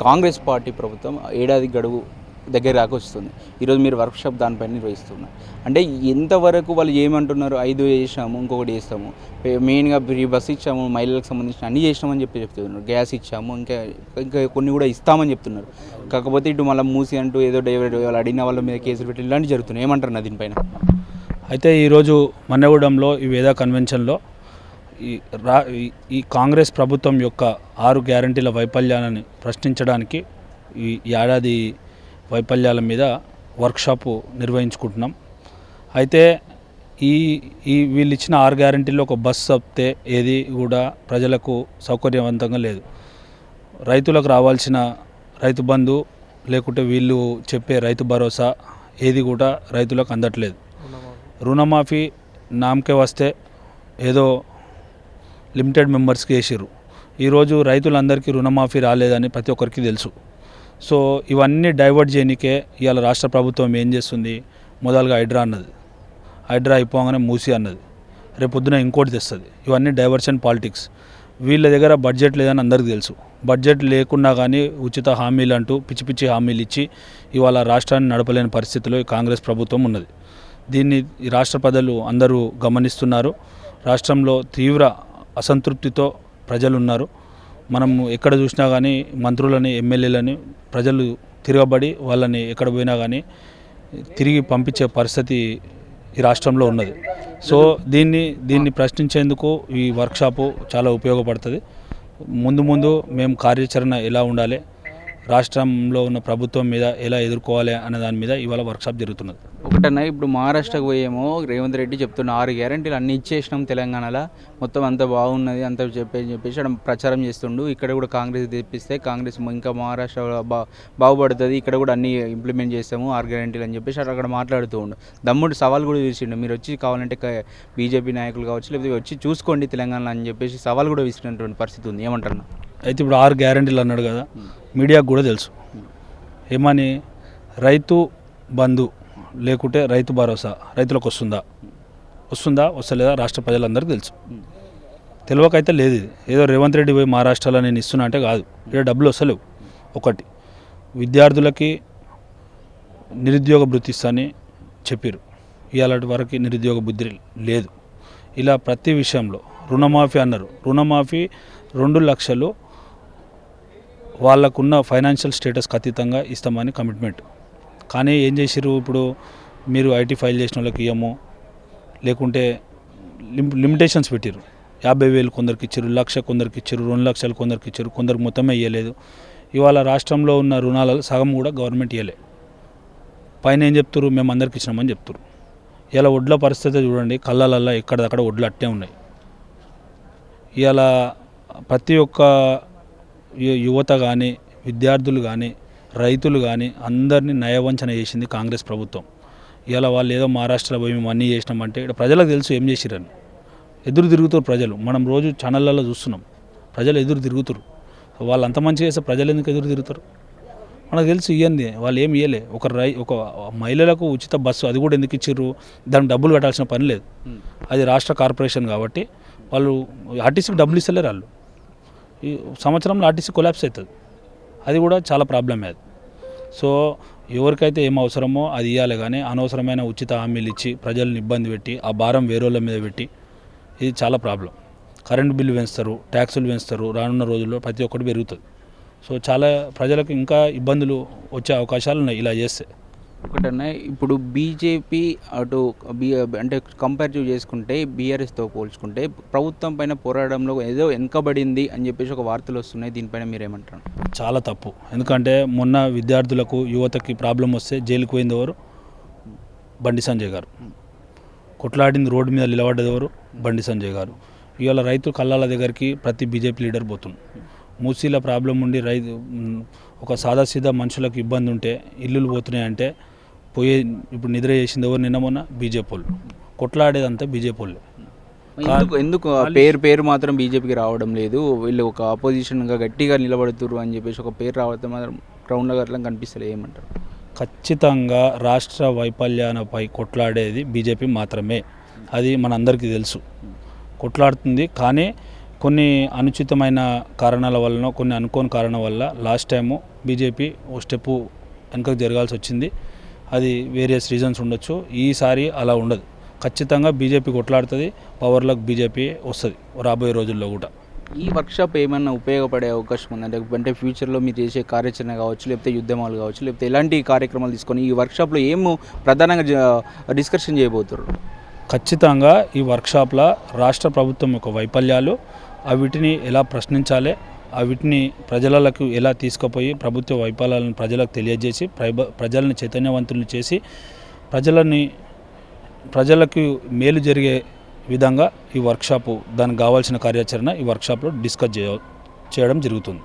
Congress party ప్రభుత్వం ఏడాది గడువు దగ్గర దాకా వస్తుంది. ఈరోజు మీరు వర్క్షాప్ దానిపైన నిర్వహిస్తున్నారు. అంటే ఎంతవరకు వాళ్ళు ఏమంటున్నారు? ఐదు చేసాము ఇంకొకటి చేస్తాము. మెయిన్గా ఫ్రీ బస్ ఇచ్చాము మహిళలకు సంబంధించిన అన్ని చేసినామని చెప్పి చెప్తున్నారు. గ్యాస్ ఇచ్చాము ఇంకా ఇంకా కొన్ని కూడా ఇస్తామని చెప్తున్నారు. కాకపోతే ఇటు మళ్ళీ మూసి అంటూ ఏదో డైవర్ట్ వాళ్ళు అడిగిన వాళ్ళ మీద కేసులు పెట్టి ఇలాంటివి జరుగుతున్నాయి. ఏమంటారు నా దీనిపైన అయితే ఈరోజు మన్నగూడెంలో ఈ వేద కన్వెన్షన్లో ఈ రా ఈ- కాంగ్రెస్ ప్రభుత్వం యొక్క ఆరు గ్యారంటీల వైఫల్యాలను ప్రశ్నించడానికి ఈ ఏడాది వైఫల్యాల మీద వర్క్షాపు నిర్వహించుకుంటున్నాం. అయితే ఈ ఈ వీళ్ళు ఇచ్చిన ఆరు గ్యారంటీల్లో ఒక బస్సు వస్తే ఏది కూడా ప్రజలకు సౌకర్యవంతంగా లేదు. రైతులకు రావాల్సిన రైతు బంధు లేకుంటే వీళ్ళు చెప్పే రైతు భరోసా ఏది కూడా రైతులకు అందట్లేదు. రుణమాఫీ నామకే వస్తే ఏదో లిమిటెడ్ మెంబర్స్కి వేసారు ఈరోజు రైతులందరికీ రుణమాఫీ రాలేదని ప్రతి ఒక్కరికి తెలుసు. సో ఇవన్నీ డైవర్ట్ చేయనికే ఇవాళ రాష్ట్ర ప్రభుత్వం ఏం చేస్తుంది? మొదలుగా హైడ్రా అన్నది. హైడ్రా అయిపోగానే మూసి అన్నది. రేపు పొద్దున ఇంకోటి తెస్తుంది. ఇవన్నీ డైవర్షన్ పాలిటిక్స్. వీళ్ళ దగ్గర బడ్జెట్ లేదని అందరికీ తెలుసు. బడ్జెట్ లేకున్నా కానీ ఉచిత హామీలు అంటూ పిచ్చి పిచ్చి హామీలు ఇచ్చి ఇవాళ రాష్ట్రాన్ని నడపలేని పరిస్థితిలో ఈ కాంగ్రెస్ ప్రభుత్వం ఉన్నది. దీన్ని ఈ రాష్ట్ర ప్రజలు అందరూ గమనిస్తున్నారు. రాష్ట్రంలో తీవ్ర అసంతృప్తితో ప్రజలు ఉన్నారు మనము ఎక్కడ చూసినా కానీ మంత్రులని ఎమ్మెల్యేలని ప్రజలు తిరగబడి వాళ్ళని ఎక్కడ పోయినా కానీ తిరిగి పంపించే పరిస్థితి ఈ రాష్ట్రంలో ఉన్నది. సో దీన్ని దీన్ని ప్రశ్నించేందుకు ఈ వర్క్షాపు చాలా ఉపయోగపడుతుంది. ముందు ముందు మేము కార్యాచరణ ఎలా ఉండాలి రాష్ట్రంలో ఉన్న ప్రభుత్వం మీద ఎలా ఎదుర్కోవాలి అనే దాని మీద ఇవాళ వర్క్షాప్ జరుగుతున్నది. ఒకటన్నా ఇప్పుడు మహారాష్ట్రకు పోయేమో రేవంత్ రెడ్డి చెప్తున్న ఆరు గ్యారంటీలు అన్ని ఇచ్చేసినాం తెలంగాణలో. మొత్తం అంత బాగున్నది అంత చెప్పేసి చెప్పేసి అక్కడ ప్రచారం చేస్తుండు. ఇక్కడ కూడా కాంగ్రెస్ తెప్పిస్తే కాంగ్రెస్ ఇంకా మహారాష్ట్ర బా బాగుపడుతుంది. ఇక్కడ కూడా అన్ని ఇంప్లిమెంట్ చేస్తాము ఆరు గ్యారంటీలు అని చెప్పేసి అక్కడ మాట్లాడుతూ ఉండు. దమ్ముడు సవాల్ కూడా విసిరిండు. మీరు వచ్చి కావాలంటే బీజేపీ నాయకులు కావచ్చు లేకపోతే వచ్చి చూసుకోండి తెలంగాణ అని చెప్పేసి సవాల్ కూడా విసిరినటువంటి పరిస్థితి ఉంది. ఏమంటారు అయితే ఇప్పుడు ఆరు గ్యారంటీలు అన్నాడు కదా మీడియాకు కూడా తెలుసు. ఏమని? రైతు బంధు లేకుంటే రైతు భరోసా రైతులకు వస్తుందా? వస్తుందా వస్తలేదా? రాష్ట్ర ప్రజలందరికీ తెలుసు. తెలియకైతే లేదు ఇది. ఏదో రేవంత్ రెడ్డి పోయి మహారాష్ట్రలో నేను ఇస్తున్నా అంటే కాదు. ఇక్కడ డబ్బులు వస్తలేవు. ఒకటి విద్యార్థులకి నిరుద్యోగ భృతి ఇస్తాని చెప్పారు ఇవాళ వరకు నిరుద్యోగ బుద్ధి లేదు. ఇలా ప్రతి విషయంలో రుణమాఫీ అన్నారు. రుణమాఫీ రెండు లక్షలు వాళ్ళకున్న ఫైనాన్షియల్ స్టేటస్కి అతీతంగా ఇస్తామని కమిట్మెంట్ కానీ ఏం చేసిర్రు ఇప్పుడు? మీరు ఐటీ ఫైల్ చేసిన వాళ్ళకి ఇవ్వము లేకుంటే లిమిటేషన్స్ పెట్టిర్రు. యాభై వేలు కొందరికి ఇచ్చారు లక్ష కొందరికి ఇచ్చారు రెండు లక్షలు కొందరికి ఇచ్చారు కొందరికి మొత్తమే ఇవ్వలేదు ఇవాళ రాష్ట్రంలో ఉన్న రుణాల సగం కూడా గవర్నమెంట్ ఇవ్వలే పైన ఏం చెప్తారు మేము అందరికి ఇచ్చినామని చెప్తారు ఇలా ఒడ్ల పరిస్థితి చూడండి. కళ్ళలల్లా ఎక్కడదక్కడ ఒడ్లు అట్టే ఉన్నాయి. ఇలా ప్రతి ఒక్క యువత కానీ విద్యార్థులు కానీ రైతులు కానీ అందరినీ నయవంచన చేసింది కాంగ్రెస్ ప్రభుత్వం. ఇలా వాళ్ళు ఏదో మహారాష్ట్రలో పోయి మేము అన్నీ చేసినామంటే ఇక్కడ ప్రజలకు తెలుసు ఏం చేసిరని ఎదురు తిరుగుతారు ప్రజలు. మనం రోజు ఛానళ్ళల్లో చూస్తున్నాం. ప్రజలు ఎదురు తిరుగుతారు. వాళ్ళు అంత మంచిగా చేస్తే ప్రజలు ఎందుకు ఎదురు తిరుగుతారు? మనకు తెలుసు ఇవ్వండి వాళ్ళు ఏమి ఇవ్వలే ఒక రై ఒక మహిళలకు ఉచిత బస్సు అది కూడా ఎందుకు ఇచ్చిర్రు? దానికి డబ్బులు కట్టాల్సిన పని లేదు. అది రాష్ట్ర కార్పొరేషన్ కాబట్టి వాళ్ళు ఆర్టీసీకి డబ్బులు ఇస్తలేరు వాళ్ళు. ఈ సంవత్సరంలో ఆర్టీసీ కొలాప్స్ అవుతుంది. అది కూడా చాలా ప్రాబ్లమే అది. సో ఎవరికైతే ఏం అవసరమో అది ఇవ్వాలి కానీ అనవసరమైన ఉచిత హామీలు ఇచ్చి ప్రజల్ని ఇబ్బంది పెట్టి ఆ భారం వేరేళ్ళ మీద పెట్టి ఇది చాలా ప్రాబ్లం. కరెంట్ బిల్లు పెంచుతారు ట్యాక్సులు పెంచుతారు రానున్న రోజుల్లో ప్రతి ఒక్కటి పెరుగుతుంది. సో చాలా ప్రజలకు ఇంకా ఇబ్బందులు వచ్చే అవకాశాలు ఉన్నాయి ఇలా చేస్తే. ఒకటన్నా ఇప్పుడు బీజేపీ అటు బీ అంటే కంపారిటివ్ చేసుకుంటే బీఆర్ఎస్తో పోల్చుకుంటే ప్రభుత్వం పైన పోరాడంలో ఏదో వెనుకబడింది అని చెప్పేసి ఒక వార్తలు వస్తున్నాయి. దీనిపైన మీరేమంటారు? చాలా తప్పు. ఎందుకంటే మొన్న విద్యార్థులకు యువతకి ప్రాబ్లం వస్తే జైలుకు పోయింది ఎవరు? బండి సంజయ్ గారు. కొట్లాడింది రోడ్డు మీద నిలబడ్డది ఎవరు? బండి సంజయ్ గారు. ఇవాళ రైతు కళ్ళాల దగ్గరికి ప్రతి బీజేపీ లీడర్ పోతుంది. మూసీల ప్రాబ్లం ఉండి రైతు ఒక సాదాసీదా మనుషులకు ఇబ్బంది ఉంటే ఇల్లులు పోతున్నాయంటే పోయే ఇప్పుడు నిద్ర చేసింది ఎవరు? నిన్న మొన్న బీజేపీ వాళ్ళు. కొట్లాడేదంతా బీజేపీ వాళ్ళే. ఎందుకు పేరు పేరు మాత్రం బీజేపీకి రావడం లేదు? వీళ్ళు ఒక ఆపోజిషన్గా గట్టిగా నిలబడుతురు అని చెప్పేసి ఒక పేరు రావడం మాత్రం గ్రౌండ్లో అట్లా కనిపిస్తలేదు ఏమంటారు? ఖచ్చితంగా రాష్ట్ర వైఫల్యాలపై కొట్లాడేది బీజేపీ మాత్రమే. అది మనందరికీ తెలుసు. కొట్లాడుతుంది కానీ కొన్ని అనుచితమైన కారణాల వలన కొన్ని అనుకోని కారణం వల్ల లాస్ట్ టైము బీజేపీ ఓ స్టెప్ వెనకకు జరగాల్సి వచ్చింది. అది వేరియస్ రీజన్స్ ఉండొచ్చు. ఈసారి అలా ఉండదు. ఖచ్చితంగా బీజేపీ కొట్లాడుతుంది పవర్లోకి బీజేపీ వస్తుంది రాబోయే రోజుల్లో కూడా. ఈ వర్క్షాప్ ఏమన్నా ఉపయోగపడే అవకాశం ఉందంటే అంటే ఫ్యూచర్లో మీరు చేసే కార్యాచరణ కావచ్చు లేకపోతే యుద్ధమాలు కావచ్చు లేకపోతే ఎలాంటి కార్యక్రమాలు తీసుకొని ఈ వర్క్షాప్లో ఏం ప్రధానంగా డిస్కషన్ చేయబోతున్నారు ఖచ్చితంగా ఈ వర్క్షాప్లో రాష్ట్ర ప్రభుత్వం యొక్క వైఫల్యాలు వీటిని ఎలా ప్రశ్నించాలి వీటిని ప్రజలకు ఎలా తీసుకుపోయి ప్రభుత్వ వైఫల్యాలను ప్రజలకు తెలియజేసి ప్రజలను చైతన్యవంతులను చేసి ప్రజలని ప్రజలకు మేలు జరిగే విధంగా ఈ వర్క్షాపు దానికి కావాల్సిన కార్యాచరణ ఈ వర్క్షాప్లో డిస్కస్ చేయడం జరుగుతుంది.